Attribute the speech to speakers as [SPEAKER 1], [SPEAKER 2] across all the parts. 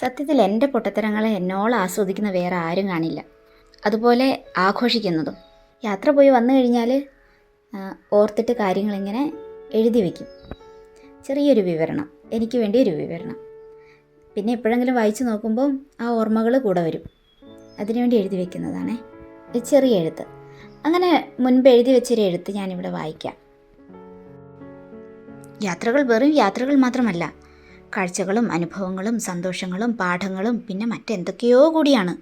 [SPEAKER 1] സത്യത്തിൽ എന്റെ പൊട്ടത്തരങ്ങളെ എന്നോളം ആസ്വദിക്കുന്ന വേറെ ആരും കാണില്ല. അതുപോലെ ആഘോഷിക്കുന്നതും. യാത്ര പോയി വന്നു കഴിഞ്ഞാൽ ഓർത്തിട്ട് കാര്യങ്ങളിങ്ങനെ എഴുതി വയ്ക്കും ചെറിയൊരു വിവരണം എനിക്ക് വേണ്ടി ഒരു വിവരണം. പിന്നെ എപ്പോഴെങ്കിലും വായിച്ചു നോക്കുമ്പോൾ ആ ഓർമ്മകൾ കൂടെ വരും. അതിനുവേണ്ടി എഴുതി വയ്ക്കുന്നതാണേ ചെറിയ എഴുത്ത്. അങ്ങനെ മുൻപ് എഴുതി വെച്ചൊരു എഴുത്ത് ഞാനിവിടെ വായിക്കാം. യാത്രകൾ വെറും യാത്രകൾ മാത്രമല്ല കാഴ്ചകളും അനുഭവങ്ങളും സന്തോഷങ്ങളും പാഠങ്ങളും പിന്നെ മറ്റെന്തൊക്കെയോ കൂടിയാണ്.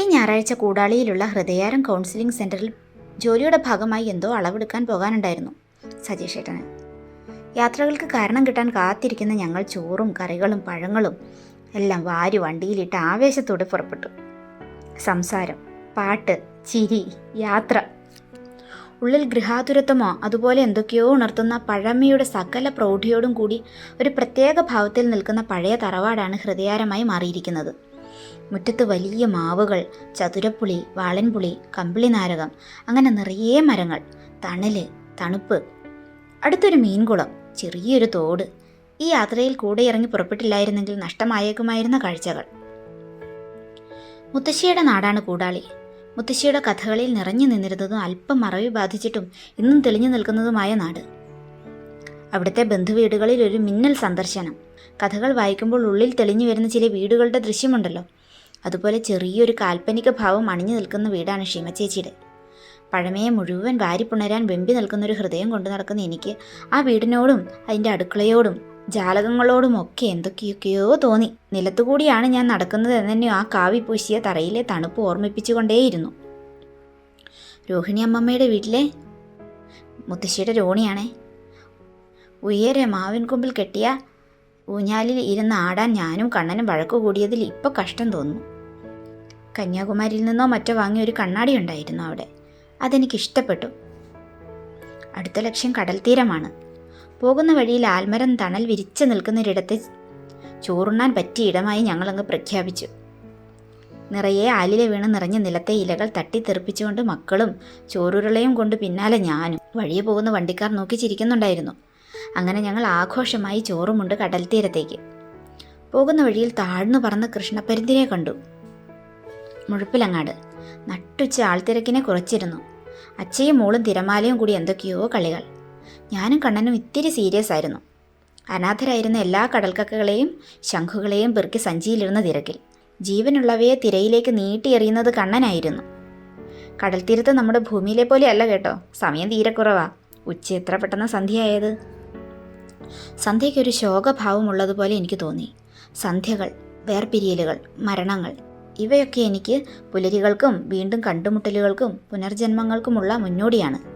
[SPEAKER 1] ഈ ഞായറാഴ്ച കൂടാളിയിലുള്ള ഹൃദയാരം കൗൺസിലിംഗ് സെന്ററിൽ ജോലിയുടെ ഭാഗമായി എന്തോ അളവെടുക്കാൻ പോകാനുണ്ടായിരുന്നു സജീഷ് ഏട്ടന് യാത്രകൾക്ക് കാരണം കിട്ടാൻ കാത്തിരിക്കുന്ന ഞങ്ങൾ ചോറും കറികളും പഴങ്ങളും എല്ലാം വാരി വണ്ടിയിലിട്ട് ആവേശത്തോടെ പുറപ്പെട്ടു. സംസാരം പാട്ട് ചിരി യാത്ര ഉള്ളിൽ ഗൃഹാതുരത്വമോ അതുപോലെ എന്തൊക്കെയോ ഉണർത്തുന്ന പഴമയുടെ സകല പ്രൗഢിയോടും കൂടി ഒരു പ്രത്യേക ഭാവത്തിൽ നിൽക്കുന്ന പഴയ തറവാടാണ് ഹൃദയാരമായി മാറിയിരിക്കുന്നത്. മുറ്റത്ത് വലിയ മാവുകൾ ചതുരപ്പുളി വാളൻപുളി കമ്പിളി നാരകം അങ്ങനെ നിറയെ മരങ്ങൾ തണൽ തണുപ്പ്. അടുത്തൊരു മീൻകുളം ചെറിയൊരു തോട്. ഈ യാത്രയിൽ കൂടെ ഇറങ്ങി പുറപ്പെട്ടില്ലായിരുന്നെങ്കിൽ നഷ്ടമായേക്കുമായിരുന്ന കാഴ്ചകൾ. മുത്തശ്ശിയുടെ നാടാണ് കൂടാളി. മുത്തശ്ശിയുടെ കഥകളിൽ നിറഞ്ഞു നിന്നിരുന്നതും അല്പം മറവി ബാധിച്ചിട്ടും ഇന്നും തെളിഞ്ഞു നിൽക്കുന്നതുമായ നാട്. അവിടുത്തെ ബന്ധുവീടുകളിൽ ഒരു മിന്നൽ സന്ദർശനം. കഥകൾ വായിക്കുമ്പോൾ ഉള്ളിൽ തെളിഞ്ഞു വരുന്ന ചില വീടുകളുടെ ദൃശ്യമുണ്ടല്ലോ. അതുപോലെ ചെറിയൊരു കാൽപ്പനിക ഭാവം അണിഞ്ഞു നിൽക്കുന്ന വീടാണ് ഷീമച്ചേച്ചിയുടെ പഴമയെ മുഴുവൻ വാരിപ്പുണരാൻ വെമ്പി നിൽക്കുന്നൊരു ഹൃദയം കൊണ്ടു നടക്കുന്ന എനിക്ക് ആ വീടിനോടും അതിന്റെ അടുക്കളയോടും ജാലകങ്ങളോടും ഒക്കെ എന്തൊക്കെയൊക്കെയോ തോന്നി. നിലത്തുകൂടിയാണ് ഞാൻ നടക്കുന്നത് എന്നെ ആ കാവി പൂശിയ തറയിലെ തണുപ്പ് ഓർമ്മിപ്പിച്ചുകൊണ്ടേയിരുന്നു. രോഹിണി അമ്മമ്മയുടെ വീട്ടിലെ മുത്തശ്ശിയുടെ രോണിയാണേ. ഉയരെ മാവിൻ കൊമ്പിൽ കെട്ടിയ ഊഞ്ഞാലിൽ ഇരുന്ന് ആടാൻ ഞാനും കണ്ണനും വഴക്കു കൂടിയതിൽ ഇപ്പോൾ കഷ്ടം തോന്നുന്നു. കന്യാകുമാരിയിൽ നിന്നോ മറ്റോ വാങ്ങിയ ഒരു കണ്ണാടി ഉണ്ടായിരുന്നു അവിടെ. അതെനിക്ക് ഇഷ്ടപ്പെട്ടു. അടുത്ത ലക്ഷ്യം കടൽ തീരമാണ് പോകുന്ന വഴിയിൽ ആൽമരം തണൽ വിരിച്ചു നിൽക്കുന്നൊരിടത്ത് ചോറുണ്ണാൻ പറ്റിയ ഇടമായി ഞങ്ങളങ്ങ് പ്രഖ്യാപിച്ചു. നിറയെ ആലിലെ വീണ് നിറഞ്ഞ നിലത്തെ ഇലകൾ തട്ടിത്തെറിപ്പിച്ചുകൊണ്ട് മക്കളും ചോറുരുളയും കൊണ്ട് പിന്നാലെ ഞാനും വഴിയെ പോകുന്ന വണ്ടിക്കാർ നോക്കി ചിരിക്കുന്നുണ്ടായിരുന്നു. അങ്ങനെ ഞങ്ങൾ ആഘോഷമായി ചോറുമുണ്ട് കടൽ തീരത്തേക്ക്. പോകുന്ന വഴിയിൽ താഴ്ന്നു പറന്ന് കൃഷ്ണപ്പരുന്തിനെ കണ്ടു. മുഴുപ്പിലങ്ങാട്. നട്ടുച്ച ആൾത്തിരക്കിനെ കുറച്ചിരുന്നു. അച്ഛയും മോളും തിരമാലയും കൂടി എന്തൊക്കെയോ കളികൾ. ഞാനും കണ്ണനും ഇത്തിരി സീരിയസ് ആയിരുന്നു. അനാഥരായിരുന്ന എല്ലാ കടൽക്കക്കകളെയും ശംഖുകളെയും പെറുക്കി സഞ്ചിയിലിരുന്ന തിരക്കിൽ ജീവനുള്ളവയെ തിരയിലേക്ക് നീട്ടിയെറിയുന്നത് കണ്ണനായിരുന്നു. കടൽത്തീരത്ത് നമ്മുടെ ഭൂമിയിലെ പോലെ അല്ല കേട്ടോ. സമയം തീരെ ഉച്ച എത്ര പെട്ടെന്ന് സന്ധ്യയായത്? സന്ധ്യയ്ക്കൊരു ശോകഭാവമുള്ളതുപോലെ എനിക്ക് തോന്നി. സന്ധ്യകൾ വേർപിരിയലുകൾ മരണങ്ങൾ ഇവയൊക്കെ എനിക്ക് പുലരികൾക്കും വീണ്ടും കണ്ടുമുട്ടലുകൾക്കും പുനർജന്മങ്ങൾക്കുമുള്ള മുന്നോടിയാണ്.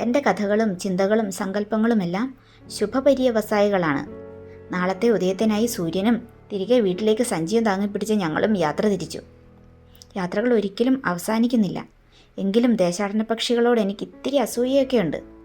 [SPEAKER 1] എന്റെ കഥകളും ചിന്തകളും സങ്കല്പങ്ങളുമെല്ലാം ശുഭപര്യവസായികളാണ്. നാളത്തെ ഉദയത്തിനായി സൂര്യനും തിരികെ വീട്ടിലേക്ക് സഞ്ചിയും താങ്ങിപ്പിടിച്ച് ഞങ്ങളും യാത്ര തിരിച്ചു. യാത്രകൾ ഒരിക്കലും അവസാനിക്കുന്നില്ല. എങ്കിലും ദേശാടന പക്ഷികളോട് എനിക്ക് ഇത്തിരി അസൂയയൊക്കെയുണ്ട്.